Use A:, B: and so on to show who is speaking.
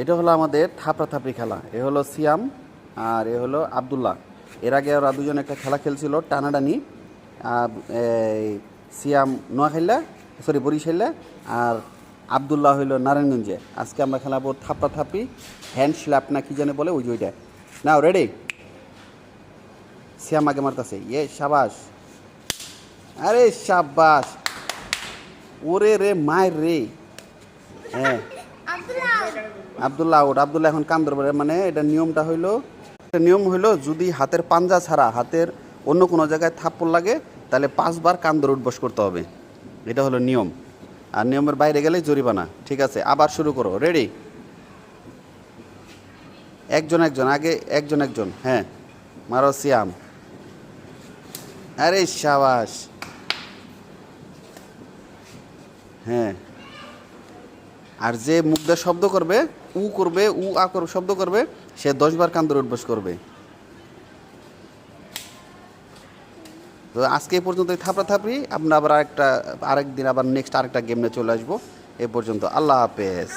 A: এটা হলো আমাদের থাপড়া থাপড়ি খেলা। এ হলো সিয়াম আর এ হলো আবদুল্লাহ। এর আগে ওরা দুজন একটা খেলা খেলছিল, টানাটানি। সিয়াম নোয়াখাইলা সরি বরিশাইলা আর আবদুল্লাহ হইল নারায়ণগঞ্জে। আজকে আমরা খেলাবো থাপড়া থাপড়ি, হ্যান্ড স্ল্যাপ না কি জানে বলে, ওই যে ওইটা। নাও, রেডি? সিয়াম আগে মারতাছে। ইয়ে সাবাস। আরে সাবাস। ওরে রে, মায়ের রে। হ্যাঁ। আবদুল্লাহ আউট আবদুল্লাহ এখন কান ধরবে মানে এটা নিয়মটা হইল নিয়ম হইল যদি হাতের পাঞ্জা ছাড়া হাতের অন্য কোনো জায়গায় থাপ্পড় লাগে, তাহলে পাঁচবার কান ধরে উঠবস করতে হবে। এটা হলো নিয়ম। আর নিয়মের বাইরে গেলে জরিমানা, ঠিক আছে? আবার শুরু করো। রেডি একজন একজন, আগে একজন একজন হ্যাঁ। মারো সিয়াম। আরে সাবাস। হ্যাঁ। আর যে মুগ্ধা শব্দ করবে, উ করবে, উ আ করবে শব্দ করবে, সে দশবার কান্দর অভ্যাস করবে। তো আজকে এই পর্যন্ত থাপড়া থাপড়ি, আমরা আবার আরেকটা, আরেকদিন আবার নেক্সট আরেকটা গেম নিয়ে চলে আসব। এ পর্যন্ত আল্লাহ হাফেজ।